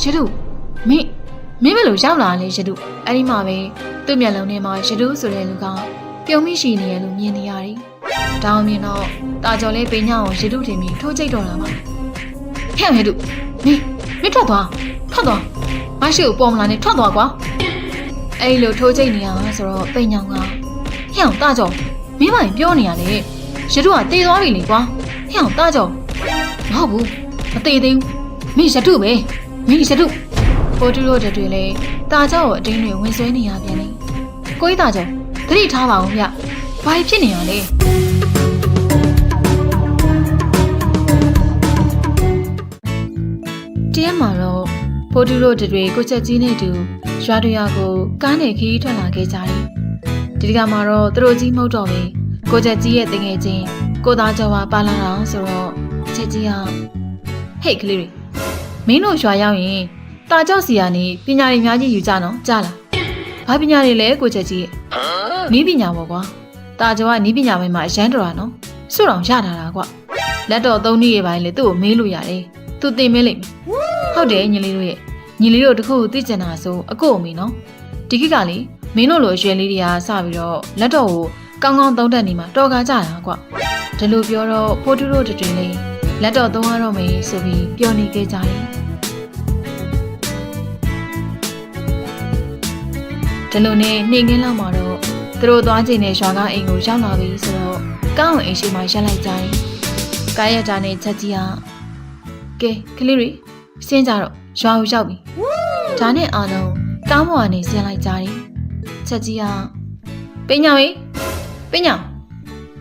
ရတုမင်းမင်းဘယ်လိုရောက်လာလဲရတုအဲ့ဒီမှာပဲသူ့မျက်လုံးထဲမှာရတုဆိုတဲ့လူကပြုံးမိရှိနေရလို့မြင်နေရတယ်။ဒါအောင်မြင်တော့တာကျော်လေးပိညာအောင်ရတုထင်ပြီးထိုးကြိတ်တော့လာပါ။ဟဲ့ရတုမင်းမင်းထွက်သွားထွက်သွားမရှိကိုပေါ်မလာနဲ့ထွက်သွားကွာ။အဲ့လိုထိုးကြိတ်နေရဆိုတော့ပိညာကဟဲ့အောင်တာကျော်မင်းမရင်ပြောနေရလေရတုကတေသွားပြီလေကွာဟဲ့အောင်တာကျော်မဟုတ်ဘူးမသေးသေးဘူးမင်းရတုပဲ မင်းရတုပိုတူတို့တွေလည်းတာကြောကိုအတင်းတွေဝင်ဆွဲနေရပြန်တယ်။ကိုကြီးတာကြောသတိထားပါဦးဗျ။ဘာဖြစ်နေရလဲ။တင်းမှာတော့ပိုတူတို့တွေကိုချက်ကြီးနဲ့တူရွာတွေကကိုကားနဲ့ခီးထွက်လာခဲ့ကြတယ်။ဒီကမှာတော့သူတို့ကြီးမဟုတ်တော့ပဲကိုချက်ကြီးရဲ့တငယ်ချင်းကိုသားကျော်ပါပါလာတာဆိုတော့ချက်ကြီးကဟဲ့ကလေးတွေ မင်းတို့ရွာရောက်ရင်တာကြောက်စီရနေပညာတွေအများကြီးယူကြနော်ကြားလားဘာပညာတွေလဲကိုချက်ကြီးနီးပညာပေါ့ကွာတာကြောကနီးပညာပိုင်းမှာအရန်တော်တာနော်စွတ်အောင်ရတာလားကွာလက်တော်သုံးနည်းရဲ့ပိုင်းလေသူ့ကိုမေးလို့ရတယ်သူတင်မင်းလိမ့်မယ်ဟုတ်တယ်ညီလေးတို့ရဲ့ညီလေးတို့တခုသိကျင်တာဆိုအကို့အမေနော်ဒီကိကလေမင်းတို့လိုအရွယ်လေးတွေကစပြီးတော့လက်တော်ကိုကောင်းကောင်းသုံးတတ်နေမှာတော်ကားကြတာကွာဒီလိုပြောတော့ဖိုးတူတို့တွင်လေးလက်တော်သုံးရတော့မယ်ဆိုပြီးပြောနေခဲ့ကြတယ် ဒီလိုနဲ့နှင်ခင်းလောက်မှာတော့သူတို့သွားချိန်နဲ့ရွာကအိမ်ကိုရောက်လာပြီဆိုတော့ကောင်းအောင်အိမ်ရှိမှရက်လိုက်ကြတယ်။ကားရတာနဲ့ချက်ကြီးကကဲကလေးတွေဆင်းကြတော့ရွာကိုရောက်ပြီ။ဒါနဲ့အားလုံးကောင်းပေါ်ကနေဆင်းလိုက်ကြတယ်။ချက်ကြီးကပညာဝေးပညာ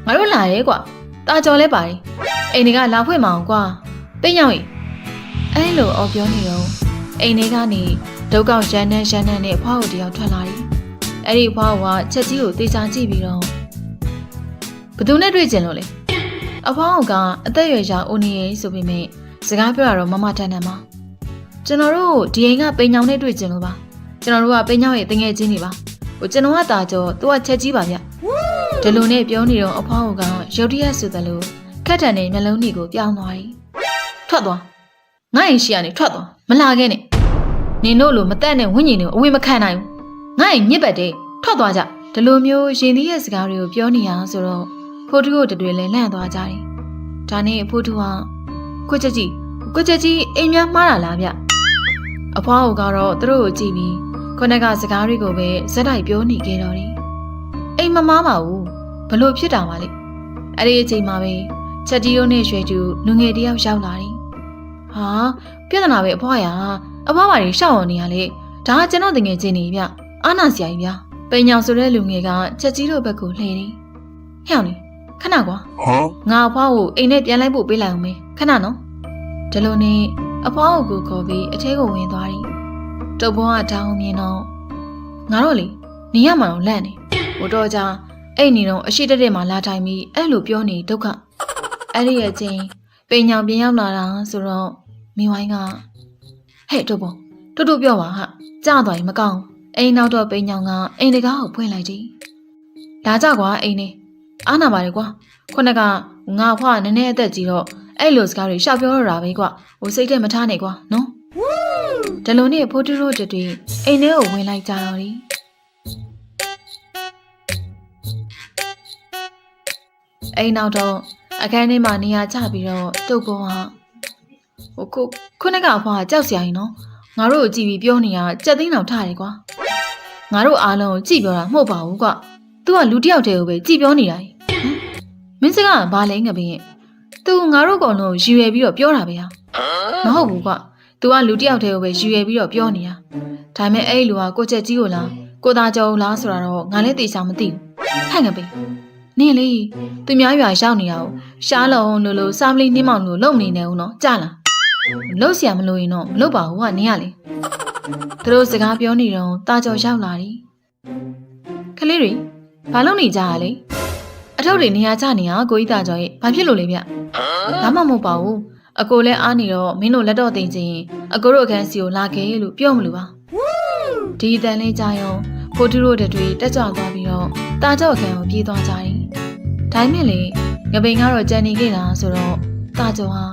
ငါတို့လာရဲကွာ။ตาကြော်လဲပါတယ်။အိမ်တွေကလာဖွင့်မအောင်ကွာ။ပညာဝေးအဲလိုအော်ပြောနေတော့အိမ်တွေကနေ ဒုက္ခရန်နဲ့ရန်နဲ့နဲ့အဖွားကိုတယောက်ထွက်လာတယ်။အဲ့ဒီအဖွားကချက်ကြီးကိုတေချာကြည့်ပြီးတော့ဘသူနဲ့တွေ့ကျင်လို့လဲ။အဖွားကအသက်အရွယ်ရာအိုနေရေးဆိုပေမဲ့စကားပြောတာတော့မမတန်တန်ပါ။ကျွန်တော်တို့ဒီအိမ်ကပိန်ညောင်နဲ့တွေ့ကျင်လို့ပါ။ကျွန်တော်တို့ကပိန်ညောင်ရဲ့တငယ်ချင်းတွေပါ။ဟိုကျွန်တော်ကตาကြောသူကချက်ကြီးပါဗျ။ဒီလိုနဲ့ပြောနေတော့အဖွားကရုတ်တရက်ဆိုသလိုခက်တန်တဲ့မျက်လုံးကြီးကိုပြောင်းသွားတယ်။ထွက်သွား။ငါ့အိမ်ရှိကနေထွက်သွား။မလာခဲ့နဲ့။ နင်တို့လိုမတက်တဲ့ဝိညာဉ်တွေကိုအဝင်မခံနိုင်ဘူးငါ့ရင်ညစ်ပတ်တဲ့ထွက်သွားကြဒီလိုမျိုးရင်သီးရဲ့စကားတွေကိုပြောနေရဆိုတော့ဖိုးတူတို့တွေလည်းလန့်သွားကြတယ်ဒါနဲ့ဖိုးတူကကိုချက်ကြီးကိုချက်ကြီးအိမ်များမှားတာလားဗျအဖွားကတော့သူတို့ကိုကြည့်ပြီးခုနကစကားတွေကိုပဲဇက်တိုက်ပြောနေကြတော့တယ်အိမ်မမားပါဘူးဘလို့ဖြစ်တာပါလဲအဲ့ဒီအချိန်မှာပဲချက်ကြီးတို့နဲ့ရွှေတူလူငယ်တယောက်ရောက်လာတယ်ဟာပြဿနာပဲအဖွားရ အဖွားပါတွေရှောက်အောင်နေရလေဒါကကျွန်တော်တငယ်ချင်းနေဗျအာနာဆရာကြီးဗျပိန်ညောင်ဆိုတဲ့လူငယ်ကချက်ကြီးတို့ဘက်ကိုလှည့်တယ်ဟဲ့အောင်လေခဏကွာ Huh? ငါအဖွားကိုအိမ်နဲ့ပြန်လိုက်ဖို့ပေးလိုက်အောင်မေးခဏနော်ဒီလိုနဲ့အဖွားကိုကိုခေါ်ပြီးအထဲကိုဝင်သွားတယ်တုပ်ဘွားကတောင်းမြင်တော့ငါတို့လေနေရမှာတော့လန့်နေဟိုတော့ကြာအဲ့နေတော့အရှိတက်တက်မှလာထိုင်ပြီးအဲ့လိုပြောနေဒုက္ခအဲ့ဒီရဲ့ချင်းပိန်ညောင်ပြန်ရောက်လာတာဆိုတော့မိဝိုင်းက ဟဲ့တို့ဘောတူတူပြောပါဟာကြာသွားရင်မကောင်းဘူးအိမ်နောက်တော့ပိန်ညောင်ကအိမ်တကားကိုဖွင့်လိုက်ကြည့်လာကြကွာအိမ်နေအားနာပါလေကွာခုနကငါဖွားနည်းနည်းအသက်ကြီးတော့အဲ့လိုစကားတွေရှောက်ပြောရတာပဲကွာဟိုစိတ်ထဲမထားနဲ့ကွာနော်ဒီလိုနဲ့ဖိုးတူတို့တွေအိမ်ထဲကိုဝင်လိုက်ကြတော့ဒီအိမ်နောက်တော့အခန်းထဲမှာနေရာချပြီးတော့တုတ်ပေါ်ကဟို ခုခုနကအဖွားကကြောက်စရာကြီးနော်ငါတို့ကိုကြည့်ပြီးပြောနေတာကြက်သိန်းတောင်ထားတယ်ကွာငါတို့အားလုံးကိုကြည့်ပြောတာမဟုတ်ပါဘူးကွာ तू ကလူတစ်ယောက်တည်းကိုပဲကြည့်ပြောနေတာဟင်မင်းစကားကဘာလဲငပင်း तू ငါတို့ကောင်လုံးရည်ရွယ်ပြီးတော့ပြောတာပဲဟာမဟုတ်ဘူးကွာ तू ကလူတစ်ယောက်တည်းကိုပဲရည်ရွယ်ပြီးတော့ပြောနေတာဒါပေမဲ့အဲ့ဒီလူကကိုချက်ကြီးကိုလားကိုသားကျော်လားဆိုတာတော့ငါလည်းသိချာမသိဘူးဟဲ့ငပင်းနင်လေသူများရွာရောက်နေတာကိုရှားလုံးလို့လို့စားမလေးနှင်းမောင်လို့လုံမနေနဲ့ဦးနော်ကြားလား လှုပ်เสียမလို့ရင်တော့မလှုပ်ပါဘူးကနင်းရလေသူတို့စကားပြောနေတော့တာကြော်ရောက်လာတယ်ခလေးတွေဘာလုပ်နေကြရလဲအထုပ်တွေနေရာချနေရကိုကြီးတာကြော်ရဲ့ဘာဖြစ်လို့လဲဗျဘာမှမဟုတ်ပါဘူးအကိုလည်းအားနေတော့မင်းတို့လက်တော့တင်ချင်းရင်အကိုတို့အခန်းစီကိုလာခဲ့လို့ပြောမလို့ပါဒီအတန်လေးကြာရောဖိုတူတို့တွေတက်ကြွသွားပြီးတော့တာကြော်အခန်းကိုပြေးသွားကြတယ်ဒါပေမဲ့လေငပိန်ကတော့ကြံနေခဲ့တာဆိုတော့တာကြော်ဟာ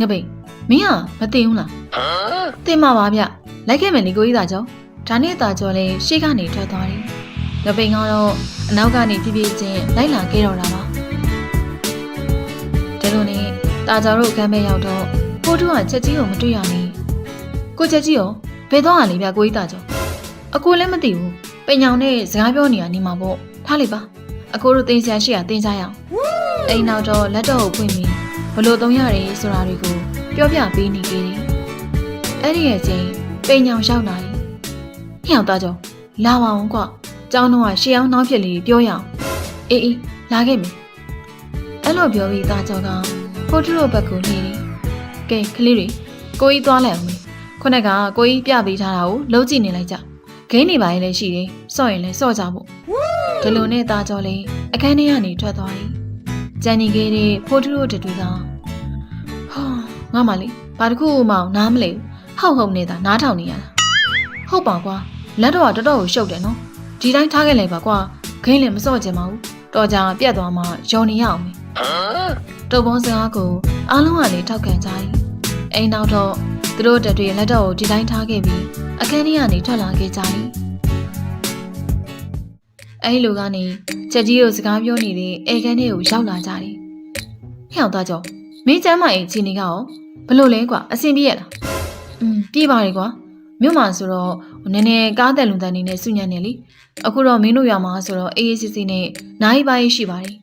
ငပိန် မင်းကမသိဘူးလားသိမှာပါဗျလိုက်ခဲ့မယ်လေကိုကြီးသားကျော်ဒါနဲ့သားကျော်လည်းရှေ့ကနေထွက်သွားတယ်ငပိန်ကတော့အနောက်ကနေပြပြချင်းလိုက်လာခဲ့တော့တာပါဒါလိုနဲ့သားကျော်တို့ကမ်းပဲရောက်တော့ဖိုးထုကချက်ကြီးကိုမတွေ့ရနေကိုချက်ကြီးရောဘယ်တော့မှလေဗျကိုကြီးသားကျော်အကိုလည်းမသိဘူးပိန်ညောင်နဲ့စကားပြောနေရနေမှာပေါ့ထားလိုက်ပါအကိုတို့တင်ဆရာရှိရတင်ကြရအောင်အိမ်နောက်တော့လက်တော့ကိုဖွင့်ပြီးဘလို့သုံးရတယ်ဆိုတာတွေကို ပြောပြပေးနေခဲ့တယ်အဲ့ဒီရဲ့ချင်းပိန်ညောင်ရောက်လာတယ်ဟျောက်သားကျော်လာပါအောင်ကွကျောင်းတော့ရှေးအောင်နှောင်းဖြစ်လေးပြောရအောင်အေးအေးလာခဲ့မယ်အဲ့လိုပြောပြီးသားကျော်ကဖိုးထုတို့ဘက်ကိုနေတယ်ကဲကလေးတွေကိုကြီးသွားလိုက်အောင်မေခုနကကိုကြီးပြပေးထားတာကိုလုံးကြည့်နေလိုက်ကြဂိမ်းနေပါရင်လည်းရှိတယ်စော့ရင်လည်းစော့ကြဖို့ဒီလိုနဲ့သားကျော်လေးအခန်းထဲကနေထွက်သွားတယ်ကြံနေခဲ့တဲ့ဖိုးထုတို့တွေကဟာ ငါမလေးဘာတစ်ခုမှနားမလဲဟောက်ဟုတ်နေတာနားထောင်နေရတာဟုတ်ပါကွာလက်တော့ကတော်တော်ကိုရှုပ်တယ်နော်ဒီတိုင်းထားခဲ့လိုက်ပါကွာခင်းလည်းမစော့ကြင်ပါဘူးတော်ကြာပြတ်သွားမှယုံနေရအောင်မေတုပ်ပေါင်းစကားကိုအားလုံးကလည်းထောက်ခံကြ၏အိမ်နောက်တော့သူတို့တက်တွေလက်တော့ကိုဒီတိုင်းထားခဲ့ပြီးအခန်းထဲကနေထွက်လာခဲ့ကြ၏အဲ့လိုကနေချက်ကြီးတို့စကားပြောနေတဲ့အိမ်ခန်းထဲကိုရောက်လာကြတယ်ဟဲ့အောင်သားကြောမင်းကျမ်းမအိမ်ချင်းနေကရော ဘလို့လဲကွာအဆင်ပြေရလားอืมပြေးပါလေကွာမြို့မှာဆိုတော့နည်းနည်းကားတက်လုံတန်နေနဲ့စုညံ့နေလीအခုတော့မင်းတို့ရွာမှာဆိုတော့အေးအေးဆေးဆေးနဲ့နိုင်ပါရေးရှိပါတယ်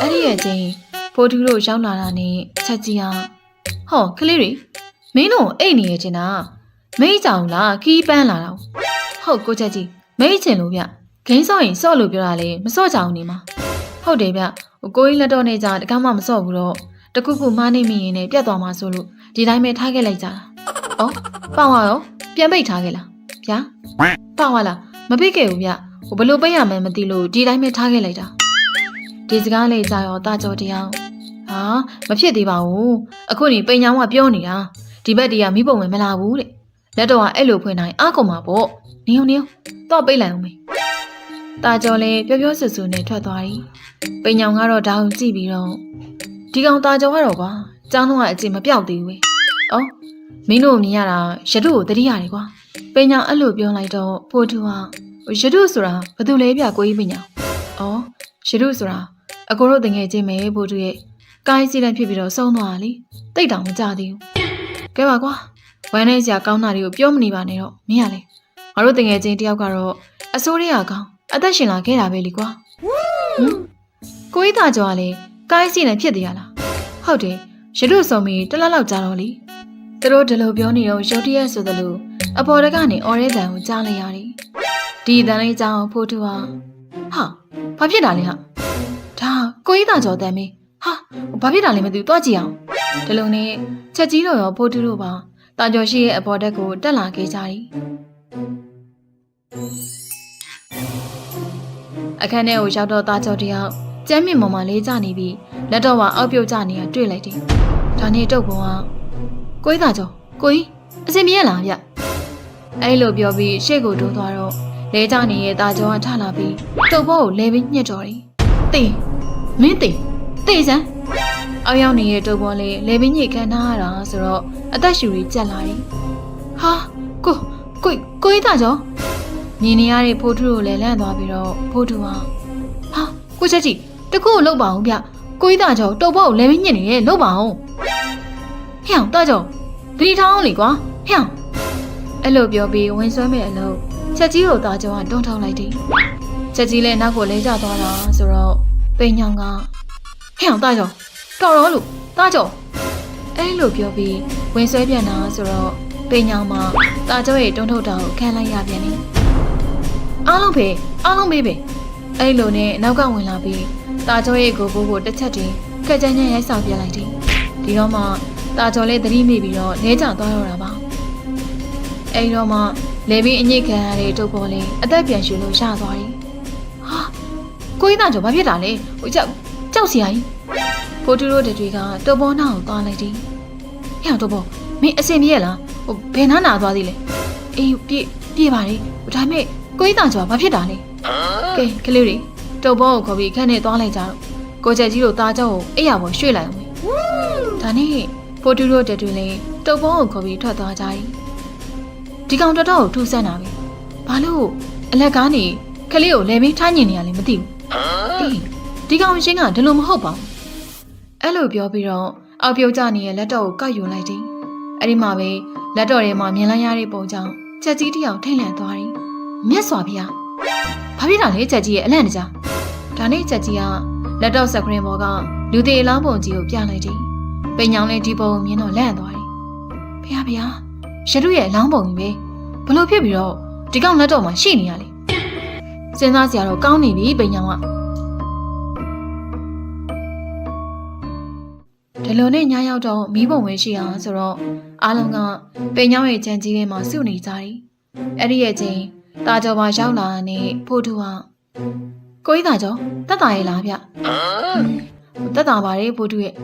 အဲ့ဒီရဲ့ချင်းဖိုးထူးတို့ရောက်လာတာနဲ့ချက်ကြီးဟာဟောကလေးတွေမင်းတို့အိတ်နေရချင်းတာမိတ်ကြောင်လားခီးပန်းလာတာဟုတ်ကိုချက်ကြီးမိတ်ချင်လို့ဗျဂိမ်းစော့ရင်စော့လို့ပြောတာလေမစော့ကြအောင်နေမှာဟုတ်တယ်ဗျကိုကြီးလက်တော့နေကြတကားမှမစော့ဘူးတော့တခုခုမားနေမိရင်လည်းပြတ်သွားမှာဆိုလို့ ဒီတိုင်းပဲထားခဲ့လိုက်ကြတာဩပေါင်ရောပြန်ပိတ်ထားခဲ့လားဗျာပေါင်လားမပိတ်ခဲ့ဘူးဗျဟိုဘလို့ပိတ်ရမှန်းမသိလို့ဒီတိုင်းပဲထားခဲ့လိုက်တာဒီစကားလေးကြာရောတာကြောတရားဟာမဖြစ်သေးပါဘူးအခုနေပိန်ချောင်းကပြောနေတာဒီဘက်တည်းကမိပုံဝင်မလာဘူးတဲ့လက်တော့ကအဲ့လိုဖွင့်တိုင်းအားကုန်မှာပေါ့နေုံနေုံတော့ပိတ်လိုက်အောင်မေတာကြောလည်းပြောပြောဆူဆူနဲ့ထွက်သွားပြီပိန်ချောင်းကတော့ဒါကိုကြည့်ပြီးတော့ဒီကောင်တာကြောကတော့ကွာ ကျောင်းတော့ကအကြည့်မပြောက်သေးဘူးပဲဩမင်းတို့မြင်ရတာရတုကိုတတိရတယ်ကွာပိန်ချောင်းအဲ့လိုပြောလိုက်တော့ဖိုးထူဟာရတုဆိုတာဘာတူလဲပြကိုကြီးပိန်ချောင်းဩရတုဆိုတာအကိုတို့တငယ်ချင်းပဲဖိုးထူရဲ့ကိုင်းစီတန်းဖြစ်ပြီးတော့ဆုံးသွားတာလေတိတ်တောင်မကြသေးဘူးကဲပါကွာဝမ်းနေစရာကောင်းတာတွေကိုပြောမနေပါနဲ့တော့မင်းရလေငါတို့တငယ်ချင်းတယောက်ကတော့အစိုးရကောင်းအသက်ရှင်လာခဲ့တာပဲလीကွာဟမ်ကိုကြီးသားကျော်ကလေကိုင်းစီနဲ့ဖြစ်သေးရလားဟုတ်တယ် ရတုစုံပြီးတလက်လောက်ကြာတော့လေသူတို့ဒီလိုပြောနေတော့ရုတ်တရက်ဆိုသလိုအပေါ်တကနေအော်ရဲတန်ကိုကြားလိုက်ရတယ်ဒီတန်လေးကြောင်ဖိုးထူဟာဟာဘာဖြစ်တာလဲဟာဒါကိုကြီးသားကျော်တန်မေးဟာဘာဖြစ်တာလဲမသိဘူးတွားကြည့်အောင်ဒီလိုနဲ့ချက်ကြီးတို့ရောဖိုးထူတို့ပါတာကျော်ရှိရဲ့အပေါ်တက်ကိုတက်လာခဲ့ကြတယ်အခန်းထဲကိုရောက်တော့တာကျော်တယောက်ကျမ်းမြင့်ပေါ်မှာလေးကျနေပြီး လက်တော့ဝအောက်ပြုတ်ကျနေတာတွေ့လိုက်တယ်ဒါနဲ့တုတ်ကောင်ကကိုကြီးသားကျော်ကိုကြီးအစင်ပြေရလားဗျအဲ့လိုပြောပြီးရှေ့ကိုတိုးသွားတော့လဲကျနေရဲ့တာကျော်ကထလာပြီးတုတ်ဘောကိုလဲပြီးညှက်တော်တယ်တေးမင်းတေးတေးစမ်းအောက်ရောက်နေတဲ့တုပ်ပေါ်လေးလေပင်ညစ်ခံထားရတာဆိုတော့အသက်ရှူကြီးကြက်လာတယ်။ဟာကိုကိုကိုကြီးသားကျော်မြင်နေရတဲ့ဖိုးထုတို့လည်းလန့်သွားပြီးတော့ဖိုးထုဟာဟာကိုချက်ကြီးတခုကိုလှုပ်ပါအောင်ဗျ ကိုကြီးသားကျော်တုပ်ပေါ်ကိုလေပင်ညစ်နေရဲ့လှုပ်ပါအောင်ဟဲ့အောင်သားကျော်ဂရီထောင်းအောင်လေကွာဟဲ့အောင်အဲ့လိုပြောပြီးဝင်ဆွဲမဲ့အလုပ်ချက်ကြီးကိုသားကျော်ကတွန်းထောင်းလိုက်တယ်ချက်ကြီးလည်းနောက်ကိုလဲကျသွားတာဆိုတော့ပိန်ညောင်ကဟဲ့အောင်သားကျော်တော်တော်လို့တားကြောအဲ့လိုပြောပြီးဝင်ဆွဲပြန်တာဆိုတော့ပိညာမှာတာကျောရဲ့တုံးထုတ်တာကိုခံလိုက်ရပြန်တယ်အားလုံးဖေအားလုံးမေးပဲအဲ့လိုနဲ့နောက်ကဝင်လာပြီး တာကျောရဲ့ကိုဘိုးကိုတစ်ချက်တည်းခက်ကြမ်းကြမ်းရိုက်ဆောင်ပြလိုက်တယ်ဒီတော့မှတာကျောလေးသတိမိပြီးတော့လဲကျသွားတော့တာပါအဲ့တော့မှလေပြီးအညစ်ခံရတဲ့တုပ်ပေါ်လေးအသက်ပြန်ရှူလို့ရသွားတယ်ဟာကိုကြီးသားကျော်ဘာဖြစ်တာလဲဟိုကြောက်ကြောက်စရာကြီးဖိုတူတို့တွေကတော်ပေါ်နာကိုသွားလိုက်တယ်။ဟဲ့တော်ပေါ်မင်းအစင်ပြေရလား။ဟိုဘယ်နာနာသွားသေးလဲ။အေးပြေပြေပါလေ။ဒါပေမဲ့ကိုကြီးတန်ကျော်ဘာဖြစ်တာလဲ။ကဲကလေးတွေ တုပ်ဘောကိုခေါ်ပြီးခန်းထဲသွားလိုက်ကြတော့ကိုချက်ကြီးတို့သားကြောက်ကိုအိယာပေါ်ရွှေ့လိုက်အောင်။ဒါနဲ့ဖိုတူတို့တက်တွေလည်းတုပ်ဘောကိုခေါ်ပြီးထွက်သွားကြ၏။ဒီကောင်တော်တော်ကိုထူးဆန်းတာပဲ။ဘာလို့အလက်ကားနေခလေးကိုလဲမင်းထားညင်နေရလဲမသိဘူး။အေးဒီကောင်ရှင်းကဒီလိုမဟုတ်ပါဘူး။အဲ့လိုပြောပြီးတော့အောက်ပြုတ်ကြနေတဲ့လက်တော့ကိုကောက်ယူလိုက်တယ်။အဲ့ဒီမှာပဲလက်တော်ထဲမှာမြင်လိုက်ရတဲ့ပုံကြောင့်ချက်ကြီးတယောက်ထိတ်လန့်သွားတယ်။မြတ်စွာဘုရား ဘာဖြစ်တာလဲချက်ကြီးရဲ့အလန့်တကြားဒါနဲ့ချက်ကြီးကလက်တော့စကရင်ဘောကလူသေးအလောင်းပုံကြီးကိုပြလိုက်တယ်ပိန်ညောင်လေးဒီပုံကိုမြင်တော့လန့်သွားတယ်ဘုရားဘုရားရတုရဲ့အလောင်းပုံကြီးပဲဘလို့ဖြစ်ပြီးတော့ဒီကောင်လက်တော့မှာရှိနေရလေစဉ်းစားစရာတော့ကောင်းနေပြီပိန်ညောင်ကဒီလိုနဲ့ညရောက်တော့မီးပုံဝင်ရှိအောင်ဆိုတော့အားလုံးကပိန်ညောင်ရဲ့ကြံကြီးထဲမှာစုနေကြတယ်အဲ့ဒီရဲ့ချင်း တာကျော်ပါရောက်လာတဲ့ဖို့တူကကိုကြီးတာကျော်တက်တာရဲ့လားဗျတက်တာပါလေဖို့တူရဲ့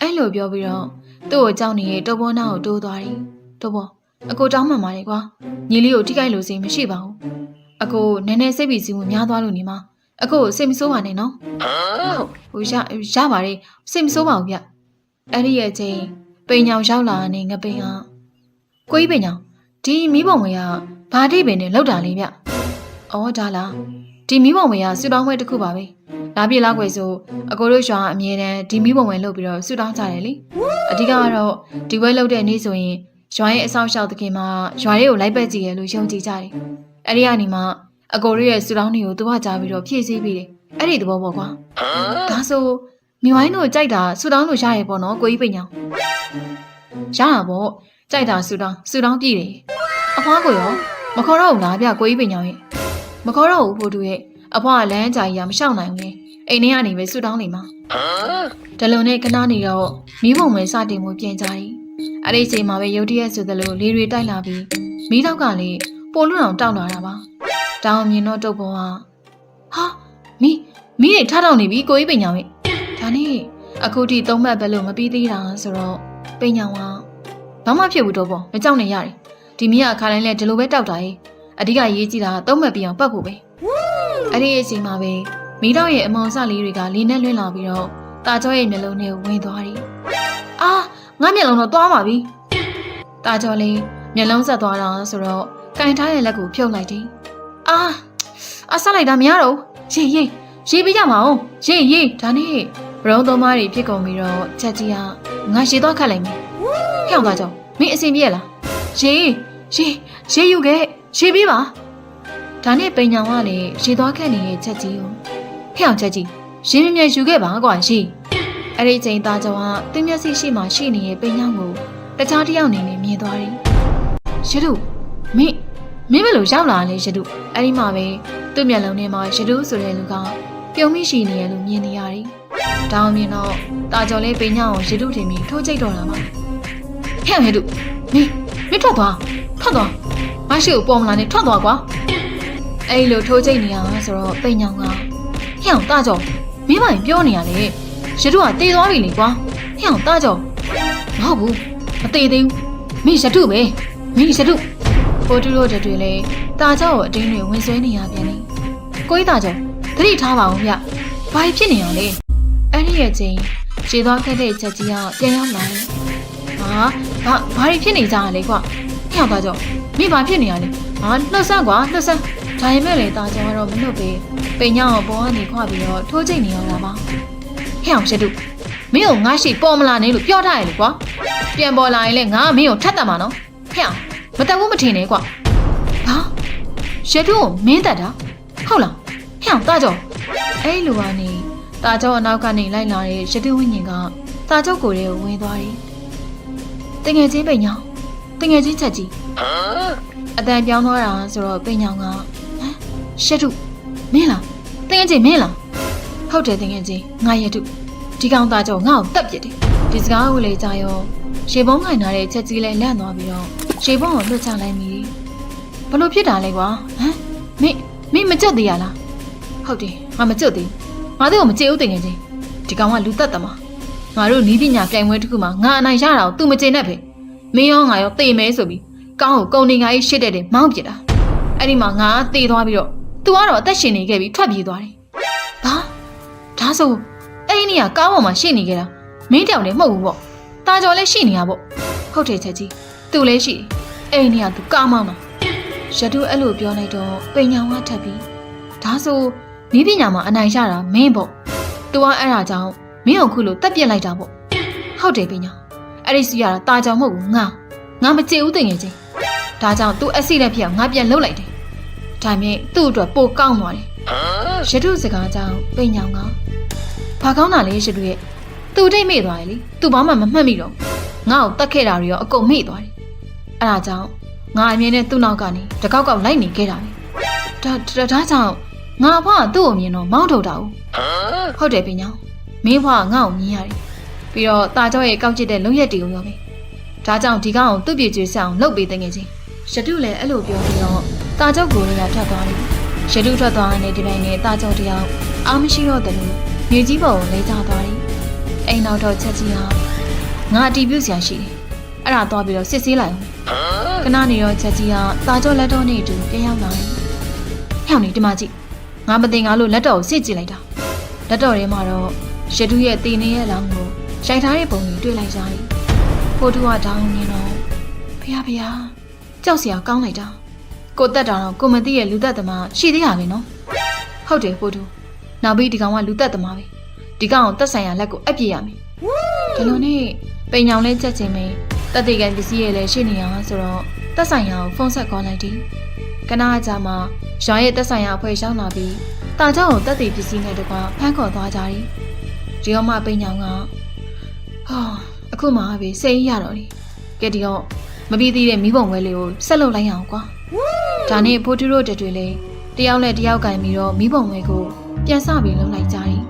အဲ့လိုပြောပြီးတော့သူ့ကိုကြောက်နေတဲ့တောပေါ်နာကိုတိုးသွားတယ်တောပေါ်အကိုတောင်းမှန်ပါလေကွာညီလေးကိုထိခိုက်လို့စိတ်မရှိပါဘူးအကိုနည်းနည်းစိတ်ပီစီမှုများသွားလို့နေမှာအကိုကိုစိတ်မဆိုးပါနဲ့နော်ဟုတ်ဟိုရရပါတယ်စိတ်မဆိုးပါဘူးဗျအဲ့ဒီရဲ့ချင်းပိန်ညောင်ရောက်လာတဲ့ငပိန်ဟာကိုကြီးပိန်ညောင်ဒီမိဘုံဝင်က ဘာတိပင်နဲ့လောက်တာလေးဗျအော်ဒါလားဒီမိဘုံဝင်ကစူတောင်းပွဲတစ်ခုပါပဲလာပြေလာခွေဆိုအကိုတို့ရွာအမြဲတမ်းဒီမိဘုံဝင်လုပ်ပြီးတော့စူတောင်းကြတယ်လေအဓိကကတော့ဒီပွဲလုပ်တဲ့နေ့ဆိုရင်ရွာရဲ့အဆောင်ရှောက်တခင်မှာရွာရဲ့ကိုလိုက်ပတ်ကြည့်ရလို့ယုံကြည်ကြတယ်အဲ့ဒီကနေမှအကိုတို့ရဲ့စူတောင်းတွေကိုသူကကြားပြီးတော့ဖြည့်ဆည်းပြီးတယ်အဲ့ဒီသဘောပေါ့ကွာဒါဆိုမိဝိုင်းတို့ကြိုက်တာစူတောင်းလို့ရရပေါ့နော်ကိုကြီးပိန်ညောင်ရတာပေါ့ကြိုက်တာစူတောင်းစူတောင်းပြည့်တယ်အဖွားကိုရော မခေါ်တော့ဘူးလားဗျကိုကြီးပိန်ညောင်ရဲ့မခေါ်တော့ဘူးဖိုးတူရဲ့အဖွားကလမ်းကြာကြီးကမလျှောက်နိုင်ဘူးလေအိမ်ထဲကနေပဲစူတောင်းနေမှာဒလုံနဲ့ခဏနေတော့မိဘုံပဲစတင်မှုပြင်ကြတယ်အဲ့ဒီအချိန်မှာပဲရုတ်တရက်ဆိုသလိုလေတွေတိုက်လာပြီးမိတော့ကလည်းပိုလွတ်အောင်တောက်လာတာပါတောင်မြင်တော့တုတ်ပေါ်ကဟာမိမိတွေထားတော့နေပြီကိုကြီးပိန်ညောင်ရဲ့ဒါနဲ့အခုထိသုံးမှတ်ပဲလို့မပြီးသေးတာဆိုတော့ပိန်ညောင်ကဘာမှဖြစ်ဘူးတော့ပေါ့မကြောက်နေရတယ် ဒီမိကခါတိုင်းလဲဒီလိုပဲတောက်တာရဲ့အဓိကရေးကြည့်တာသုံးမဲ့ပြအောင်ပတ်ဖို့ပဲအဲ့ဒီအချိန်မှာပဲမိတော့ရဲ့အမောင်စလေးတွေကလေနဲ့လွင့်လာပြီးတော့တာကျော်ရဲ့မျက်လုံးထဲဝင်သွားတယ်အာငါမျက်လုံးတော့သွားပါပြီတာကျော်လေးမျက်လုံးဆက်သွားတာဆိုတော့ကင်ထားတဲ့လက်ကိုဖြုတ်လိုက်တယ်အာအဆက်လိုက်တာမရတော့ရေးရေးရေးပေးကြမအောင်ရေးရေးဒါနဲ့ဘရုံးသုံးမတွေဖြစ်ကုန်ပြီးတော့ချက်ကြီးကငါရှည်သွားခတ်လိုက်မယ်ဖြောင်းသွားကြောင်းမင်းအဆင်ပြေလားရေး ရေးရေးယူခဲ့ရေးပေးပါဒါနဲ့ပိန်ညာကလည်းရေသွားခတ်နေတဲ့ချက်ကြီးကိုဖျောင်ချက်ကြီးရင်းမြမြယူခဲ့ပါကွာရှိအဲ့ဒီချိန်သားကြောင့်ကတင်းမျက်စိရှိမှရှိနေတဲ့ပိန်ညာကိုတခြားတစ်ယောက်အနေနဲ့မြင်သွားတယ်ရတုမင်းမင်းဘယ်လိုရောက်လာလဲရတုအဲ့ဒီမှာပဲသူ့မျက်လုံးထဲမှာရတုဆိုတဲ့လူကပြုံးမိရှိနေရလို့မြင်နေရတယ်တောင်းမြင်တော့တာကျော်လေးပိန်ညာကိုရတုထင်ပြီးထိုးကြိတ်တော့လာပါဖျောင်ရတုမင်း မင်းထွက်သွားထွက်သွားမရှိကိုပေါ်မလာနဲ့ထွက်သွားကွာအဲ့လိုထိုးကြိတ်နေရဆိုတော့ပိန်ညာကဟဲ့အောင်တာကြောမင်းမရင်ပြောနေရလေရတုကတေသွားပြီလေကွာဟဲ့အောင်တာကြောမဟုတ်ဘူးမတေသေးဘူးမင်းရတုပဲမင်းရတုပိုတူတို့တွေလေတာကြောကိုအတင်းတွေဝင်ဆွဲနေရပြန်လေကိုကြီးတာကြောသတိထားပါဦးဗျဘာဖြစ်နေရလဲအဲ့ဒီရဲ့ချင်းခြေသွားခဲ့တဲ့ချက်ကြီးကပြန်ရောက်လာတယ်ဟာ ဘာဘာဖြစ်နေကြရလဲကွာဟဲ့အောင်တာကြောမင်းဘာဖြစ်နေရလဲဟာနှုတ်ဆက်ကွာနှုတ်ဆက်ဒါပေမဲ့လေတာကျော်ကတော့မလွတ်ပဲပိန်ညောင်းကိုပေါ်ကနေခွာပြီးတော့ထိုးချိန်နေရတာပါဟဲ့အောင်ရှတုမင်းကိုငါရှိပေါ်မလာနဲ့လို့ပြောထားရလေကွာပြန်ပေါ်လာရင်လေငါကမင်းကိုထတ်တတ်မှာနော်ဟဲ့အောင်မတက်ဘူးမထင်နဲ့ကွာဟာရှတုကိုမင်းတက်တာဟုတ်လားဟဲ့အောင်တာကျော်အဲ့လိုကနေတာကျော်အနောက်ကနေလိုက်လာတဲ့ရှတုဝိညာဉ်ကတာကျော်ကိုယ်ထဲကိုဝင်သွားတယ် တငယ်ချင်းပိန်ညောင်းတငယ်ချင်းချက်ကြီးအတန်ပြောင်းသွားတာဆိုတော့ပိန်ညောင်းကရှက်တုမင်းလားတငယ်ချင်းမင်းလားဟုတ်တယ်တငယ်ချင်းငါရတုဒီကောင်သားကြောင့်ငါ့ကိုတက်ပြစ်တယ်ဒီစကားကိုလေကြာရောရှေပုံးခိုင်ထားတဲ့ချက်ကြီးလဲလန့်သွားပြီးတော့ရှေပုံးကိုလွတ်ချလိုက်မိဘလို့ဖြစ်တာလဲကွာဟမ်မင်းမင်းမကြွသေးရလားဟုတ်တယ်ငါမကြွသေးငါတို့ကိုမကြည့်ဦးတငယ်ချင်းဒီကောင်ကလူတက်တမ ငါတို့နီးပညာပြိုင်ပွဲတစ်ခုမှာငါအနိုင်ရတာကို तू မကျေနပ်ပဲမင်းရောငါရောတေမဲဆိုပြီးကောင်းကိုကုံနေငါကြီးရှစ်တဲ့တဲ့မောင်းပြစ်တာအဲ့ဒီမှာငါတေသွားပြီးတော့ तू ကတော့အသက်ရှင်နေခဲ့ပြီးထွက်ပြေးသွားတယ်။ဘာဒါဆိုအဲ့ဒီနေရာကားပေါ်မှာရှေ့နေခဲ့တာမင်းတောင်လည်းမဟုတ်ဘူးပေါ့။ဟတာကျော်လည်းရှိနေရပေါ့ဟုတ်တယ်ချက်ကြီးသူလည်းရှိတယ်အိမ်နေကသူကားမောင်းတာရတုအဲ့လိုပြောလိုက်တော့ပိညာဝထပ်ပြီးဒါဆိုနီးပညာမှာအနိုင်ရတာမင်းပေါ့သူကအဲ့ဒါကြောင့် မင်းကိုခုလိုတက်ပြစ်လိုက်တာပေါ့ဟုတ်တယ်ပိညာအဲ့ဒီစီရတာတာကြောင်မဟုတ်ဘူးငါငါမကြည့်ဦးတင်ငယ်ချင်းဒါကြောင့်သူအက်ဆီလက်ဖြစ်အောင်ငါပြန်လှုပ်လိုက်တယ်ဒါမြင်သူ့အတွက်ပိုကောင်းသွားတယ်ရတုစကားကြောင့်ပိညာကဘာကောင်းတာလဲရတုရဲ့သူတိတ်မေ့သွားတယ်လေသူဘာမှမမှတ်မိတော့ဘူးငါ့ကိုတတ်ခဲ့တာတွေရောအကုန်မေ့သွားတယ်အဲ့ဒါကြောင့်ငါအမြင်နဲ့သူ့နောက်ကနေတကောက်ကောက်လိုက်နေခဲ့တာပဲဒါဒါဒါကြောင့်ငါအဖွားကသူ့ကိုမြင်တော့မောင်းထုတ်တာ။ဟုတ်တယ်ပညာ။ မင်းဘွားကငါ့ကိုမြင်ရတယ်။ပြီးတော့ตาကြောရဲ့ကောက်ကျစ်တဲ့လုံရက်တွေကိုရောပဲ။ဒါကြောင့်ဒီကောင်ကိုသူ့ပြေကျွေးဆအောင်လှုပ်ပေးတဲ့ငယ်ချင်း။ရှတုလည်းအဲ့လိုပြောပြီးတော့ตาကြောကိုရရထွက်သွားတယ်။ရှတုထွက်သွားတဲ့ဒီပိုင်းနဲ့ตาကြောတယောက်အားမရှိတော့တယ်လို့မြေကြီးပေါ်ကိုလဲကျသွားတယ်။အိမ်နောက်တော့ချက်ကြီးဟာငါအတီးပြုတ်ဆရာရှိတယ်။အဲ့ဒါသွားပြီးတော့စစ်ဆေးလိုက်အောင်။ခဏနေတော့ချက်ကြီးဟာตาကြောလက်တော်နဲ့အတူပြန်ရောက်လာတယ်။ဟဲ့နေဒီမှာကြည့်။ငါမတင်ငါလို့လက်တော်ကိုစစ်ကြည့်လိုက်တာ။ လက်တော်ထဲမှာတော့ ရတုရဲ့တင်နေရဲ့လောင်းကိုရိုက်ထားတဲ့ပုံကြီးတွေ့လိုက်ရတယ်။ဖိုးတူကတောင်းနေတော့ဖះဖះကြောက်စရာကောင်းလိုက်တာ။ကိုတက်တာတော့ကိုမသိရဲ့လူသက်သမားရှိသေးရပဲနော်။ဟုတ်တယ်ဖိုးတူ။နောက်ပြီးဒီကောင်ကလူသက်သမားပဲ။ဒီကောင်ကိုတက်ဆိုင်ရာလက်ကိုအပ်ပြရမယ်။ဒီလိုနဲ့ပိန်ညောင်လေးချက်ချင်းပဲတတိကံပစ္စည်းရဲ့လည်းရှိနေရဆိုတော့တက်ဆိုင်ရာကိုဖုန်းဆက်ခေါ်လိုက်တယ်။ကနာအကြမှာရွာရဲ့တက်ဆိုင်ရာအဖွဲ့ရောက်လာပြီးတာကြောင့်ကိုတက်တိပစ္စည်းနဲ့တကွဖမ်းခေါ်သွားကြတယ်။ ဒီတော့မှပိန်ညောင်ကဟာအခုမှပဲစိတ်ရတော့တယ်။ကဲဒီတော့မပြီးသေးတဲ့မိဘုံဝဲလေးကိုဆက်လုပ်လိုက်ရအောင်ကွာ။ဒါနဲ့ဖိုတူရိုတက်တွေလည်းတယောက်နဲ့တယောက်ကင်ပြီးတော့မိဘုံဝဲကိုပြန်စပြီးလုပ်လိုက်ကြတယ်